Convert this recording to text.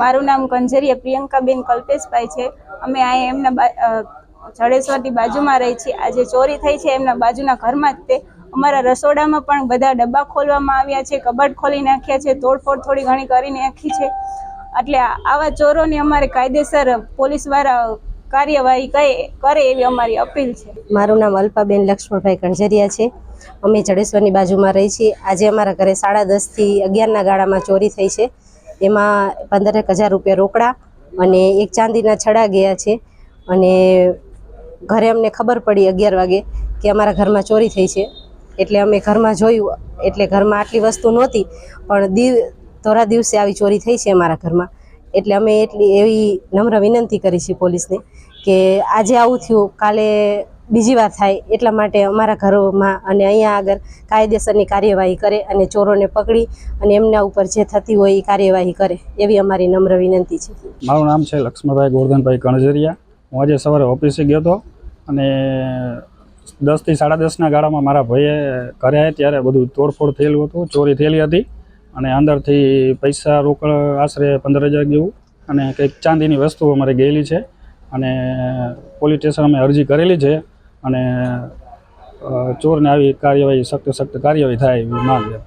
મારું નામ કંજરિયા પ્રિયંકાબેન કલ્પેશભાઈ છે. અમે આ એમના જડેશ્વરની બાજુમાં રહી છીએ. આજે ચોરી થઈ છે એમના બાજુના ઘરમાં જ તે. અમારા રસોડામાં પણ બધા ડબ્બા ખોલવામાં આવ્યા છે, કબાટ ખોલી નાખ્યા છે, તોડફોડ થોડી ઘણી કરી નાખી છે. એટલે આવા ચોરોની અમારે કાયદેસર પોલીસવાળા કાર્યવાહી કરે કરે એવી અમારી અપીલ છે. મારું નામ અલ્પાબેન લક્ષ્મણભાઈ કણઝરિયા છે. અમે જડેશ્વરની બાજુમાં રહી છીએ. આજે અમારા ઘરે સાડા દસથી અગિયારના ગાળામાં ચોરી થઈ છે. એમાં પંદરેક હજાર રૂપિયા રોકડા અને એક ચાંદીના છડા ગયા છે. અને ઘરે અમને ખબર પડી અગિયાર વાગે કે અમારા ઘરમાં ચોરી થઈ છે. એટલે અમે ઘરમાં જોયું, એટલે ઘરમાં આટલી વસ્તુ નહોતી, પણ દીવ, થોડા દિવસે આવી ચોરી થઈ છે અમારા ઘરમાં. એટલે અમે એટલી એવી નમ્ર વિનંતી કરી છે પોલીસને કે આજે આવું થયું, કાલે બીજી વાર થાય એટલા માટે અમારા ઘરોમાં અને અહીંયા આગળ કાયદેસરની કાર્યવાહી કરે અને ચોરોને પકડી અને એમના ઉપર જે થતી હોય એ કાર્યવાહી કરે એવી અમારી નમ્ર વિનંતી છે. મારું નામ છે લક્ષ્મણભાઈ ગોરધનભાઈ કણઝરિયા હું આજે સવારે ઓફિસે ગયો હતો અને દસથી સાડા દસના ગાળામાં મારા ભાઈએ ઘરે આવ્યા ત્યારે બધું તોડફોડ થયેલું હતું, ચોરી થયેલી હતી અને અંદરથી પૈસા રોકડ આશરે પંદર હજાર જેવું અને કંઈક ચાંદીની વસ્તુઓ અમારે ગયેલી છે અને પોલીસ સ્ટેશન અમે અરજી કરેલી છે. અને ચોરને આવી કાર્યવાહી સખ્ત સખ્ત કાર્યવાહી થાય એવી માંગ છે.